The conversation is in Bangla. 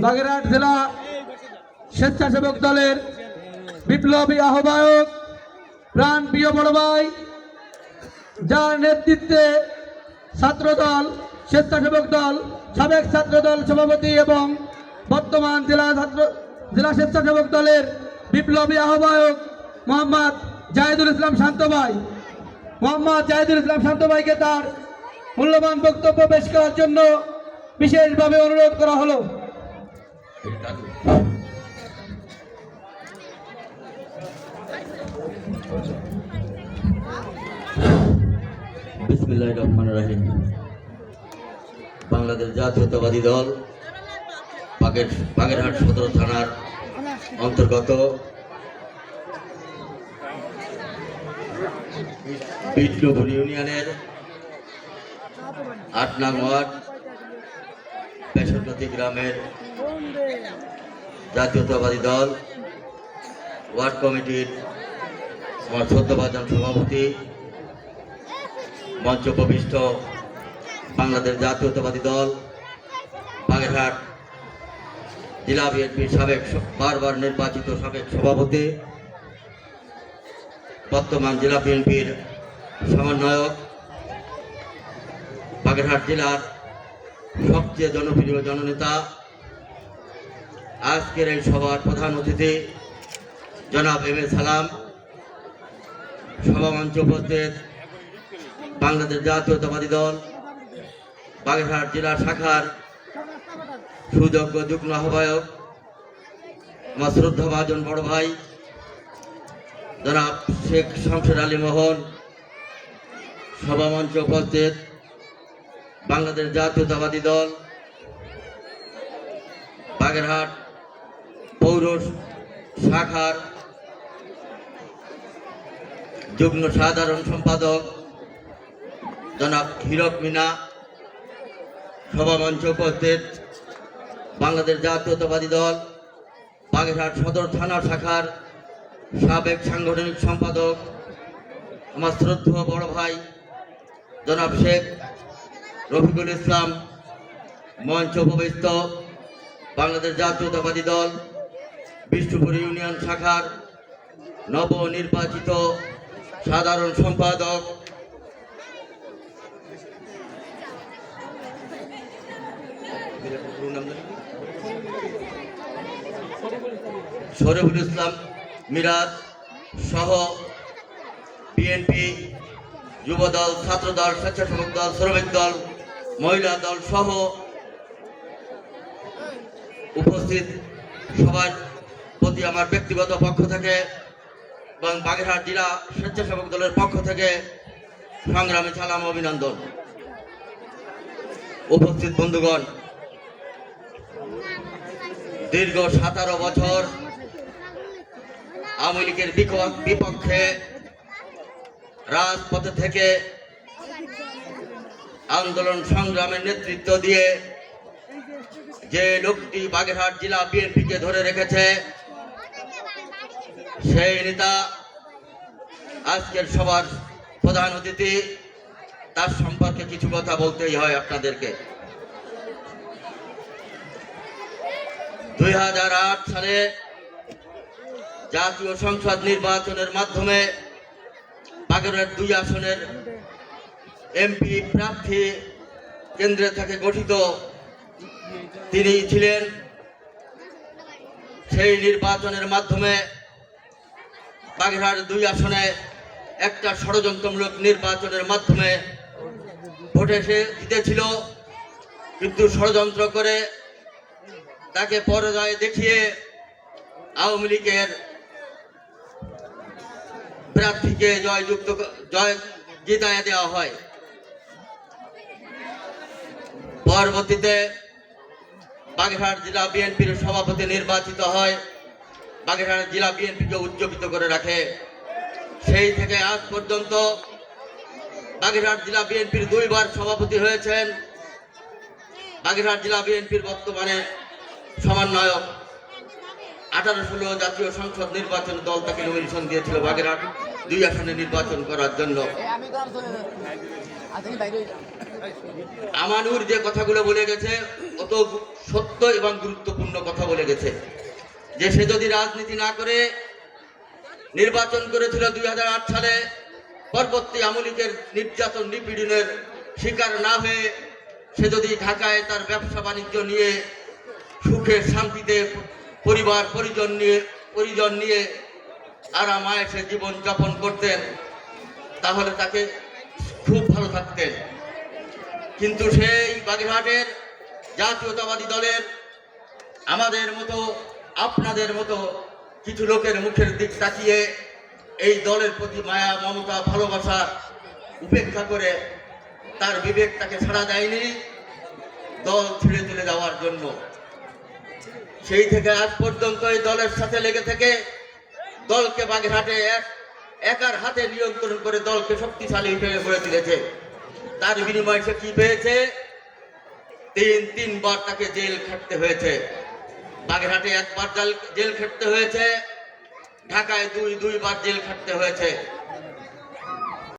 বাগেরহাট জেলা স্বেচ্ছাসেবক দলের বিপ্লবী আহ্বায়ক প্রাণ প্রিয় বড় ভাই, যার নেতৃত্বে ছাত্রদল, স্বেচ্ছাসেবক দল, সাবেক ছাত্রদল সভাপতি এবং বর্তমান জেলা ছাত্র, জেলা স্বেচ্ছাসেবক দলের বিপ্লবী আহ্বায়ক মোহাম্মদ জাহিদুল ইসলাম শান্ত ভাই। মোহাম্মদ জাহিদুল ইসলাম শান্ত ভাইকে তার মূল্যবান বক্তব্য পেশ করার জন্য বিশেষভাবে অনুরোধ করা হলো। বিসমিল্লাহ রহমান রাহিম। বাংলাদেশ জাতীয়তাবাদী দল বাগের বাগেরহাট সদর থানার অন্তর্গত বিষ্ণুপুর ইউনিয়নের আট নং ওয়ার্ড বেসরকারি গ্রামের জাতীয়তাবাদী দল, ওয়ার্ড কমিটির আমার শ্রদ্ধাভাজন সভাপতি মঞ্চ প্রবিষ্ট বাংলাদেশ জাতীয়তাবাদী দল, বাগেরহাট জেলা বিএনপির সাবেক বারবার নির্বাচিত সাবেক সভাপতি, বর্তমান জেলা বিএনপির সমন্বয়ক, বাগেরহাট জেলার সবচেয়ে জনপ্রিয় জননেতা আজকের এই সভার প্রধান অতিথি জনাব এম এ সালাম, সভামঞ্চ উপস্থিত বাংলাদেশ জাতীয়তাবাদী দল, বাগেরহাট জেলা শাখার সুযোগ্য যুগ্ম আহ্বায়ক আমার বড় ভাই, জনাব শেখ শামসের আলী মোহন, সভামঞ্চে উপস্থিত বাংলাদেশ জাতীয়তাবাদী দল, বাগেরহাট পৌর শাখার যুগ্ম সাধারণ সম্পাদক জনাব হীরক মিনা সভামঞ্চে উপস্থিত বাংলাদেশ জাতীয়তাবাদী দল, বাগেরহাট সদর থানা শাখার সাবেক সাংগঠনিক সম্পাদক, আমার শ্রদ্ধেয় বড় ভাই জনাব শেখ রফিকুল ইসলাম মঞ্চ উপবিষ্ট বাংলাদেশ জাতীয়তাবাদী দল, বিষ্ণুপুর ইউনিয়ন শাখার নবনির্বাচিত সাধারণ সম্পাদক। শরীফুল ইসলাম মিরাজ সহ বিএনপি যুবদল, ছাত্রদল, স্বেচ্ছাসেবক দল, শ্রমিক দল মহিলা দল সহ উপস্থিত সবার প্রতি আমার ব্যক্তিগত পক্ষ থেকে এবং বাগেরহাট জেলা স্বেচ্ছাসেবক দলের পক্ষ থেকে সংগ্রামী সালাম অভিনন্দন। উপস্থিত বন্ধুগণ, দীর্ঘ সতেরো বছর আওয়ামী লীগের বিপক্ষে রাজপথে থেকে আন্দোলন সংগ্রামের নেতৃত্ব দিয়ে যে লোকটি বাগেরহাট জেলা বিএনপিকে ধরে রেখেছে, সেই নেতা আজকের সবার প্রধান অতিথি। তার সম্পর্কে কিছু কথা বলতেই হয় আপনাদেরকে। দুই হাজার আট সালে জাতীয় সংসদ নির্বাচনের মাধ্যমে বাগেরহাট দুই আসনের এমপি প্রার্থী কেন্দ্রে থেকে গঠিত তিনি ছিলেন সেই নির্বাচনের মাধ্যমে বাগেরহাট দুই আসনে একটা ষড়যন্ত্রমূলক নির্বাচনের মাধ্যমে ভোটে সে জিতেছিল। কিন্তু ষড়যন্ত্র করে তাকে পরাজয় দেখিয়ে আওয়ামী লীগের প্রার্থীকে জয়যুক্ত জয় জিতায় দেওয়া হয়। পরবর্তীতে বাগেরহাট জেলা বিএনপির সভাপতি নির্বাচিত হয়। বাগেরহাট জেলা বিএনপিকে উজ্জীবিত করে রাখে। সেই থেকে আজ পর্যন্ত বাগেরহাট জেলা বিএনপির দুইবার সভাপতি হয়েছেন। বাগেরহাট জেলা বিএনপির বর্তমানে সমন্বয়ক। আঠারো ষোলো জাতীয় সংসদ নির্বাচন দল তাকে নমিনেশন দিয়েছিল বাগেরহাট। দুই আসনে নির্বাচন করার জন্য। আমানুর যে কথাগুলো বলে গেছে, অত সত্য এবং গুরুত্বপূর্ণ কথা বলে গেছে। যে সে যদি রাজনীতি না করে, নির্বাচন করেছিল দুই হাজার আট সালে, পরবর্তী আমলিকের নির্যাতন, নিপীড়নের শিকার না হয়ে সে যদি ঢাকায় তার ব্যবসা বাণিজ্য নিয়ে, সুখে, শান্তিতে পরিবার, পরিজন নিয়ে পরিজন নিয়ে আরাম আয়েসে জীবন যাপন করতেন, তাহলে তাকে খুব ভালো থাকতেন। কিন্তু সেই বাগেরহাটের জাতীয়তাবাদী দলের আমাদের মতো, আপনাদের মতো কিছু লোকের মুখের দিক তাকিয়ে এই দলের প্রতি মায়া, মমতা, ভালোবাসা উপেক্ষা করে তার বিবেক তাকে ছাড়া দেয়নি দল ছেড়ে চলে যাওয়ার জন্য। সেই থেকে আজ পর্যন্ত এই দলের সাথে লেগে থেকে দলকে বাগেরহাটে এক একার হাতে নিয়ন্ত্রণ করে দলকে শক্তিশালী হিসেবে গড়ে তুলেছে। তার বিনিময়ে সে কি পেয়েছে? তিন, তিনবার তাকে জেল খাটতে হয়েছে। বাগেরহাটে একবার জেল খাটতে হয়েছে। ঢাকায় দুই, দুইবার জেল খাটতে হয়েছে।